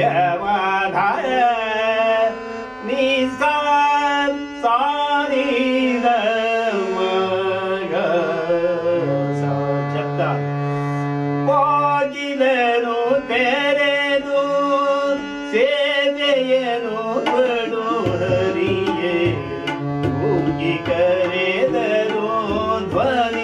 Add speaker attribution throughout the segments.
Speaker 1: ಗಮಧ ನಿಸ ಸಾರಿದ ಮಗ ತೆರೆದು ಸೇವೆಯನು ಬಡು ಹೋಗಿ ಕರೆದರು ಧ್ವನಿ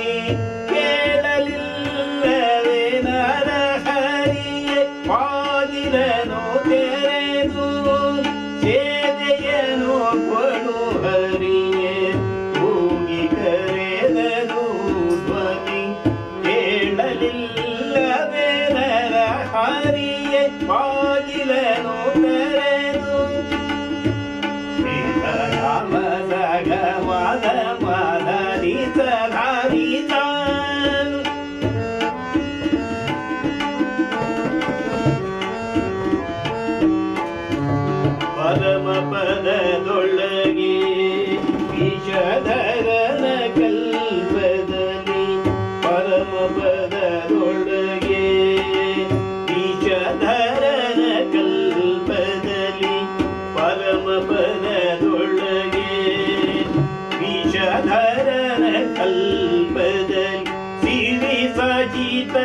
Speaker 1: ಪರಮ ಪದದೊಳಗೆ ವಿಷಧರನ ಕಲ್ಪದಲ್ಲಿ ಪರಮ ಪದದೊಳಗೆ ವಿಷಧರನ ಕಲ್ಪದಲ್ಲಿ ಪರಮ ಪದದೊಳಗೆ ವಿಷಧರನ ಕಲ್ಪದಲ್ಲಿ ಸಿರಿ ಸಜಿತ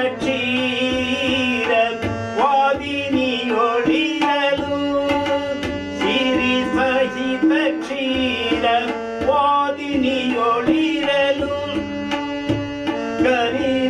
Speaker 1: Sri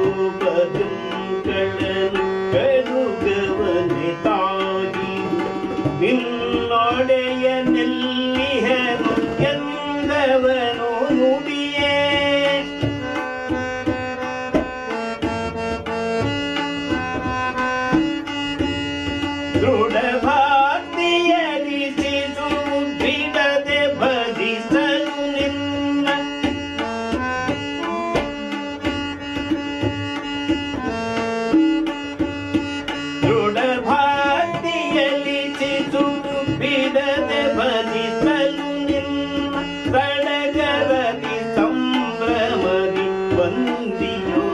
Speaker 1: ನಿನ್ನೊಡೆಯ வந்தியோ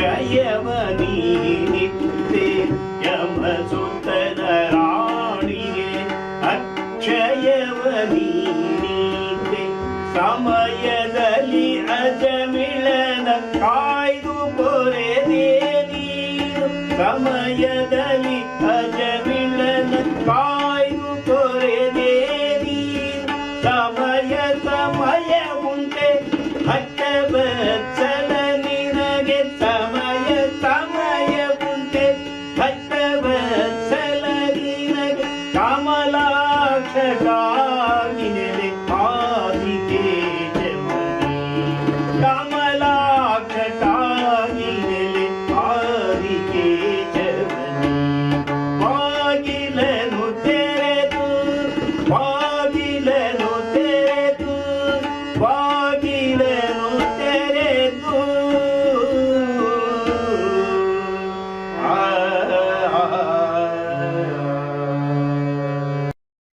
Speaker 1: ಅಕ್ಷಯವನಿ ನಿತ್ಯ ಯಮಸುತನ ರಾಣಿಗೆ ಅಕ್ಷಯವನಿ ನಿತ್ಯ ಸಮಯದಲ್ಲಿ ಅಜಮಿಳನ ಕಾಯ್ದು ಪೊರೆದೇ ನೀರು ಸಮಯದ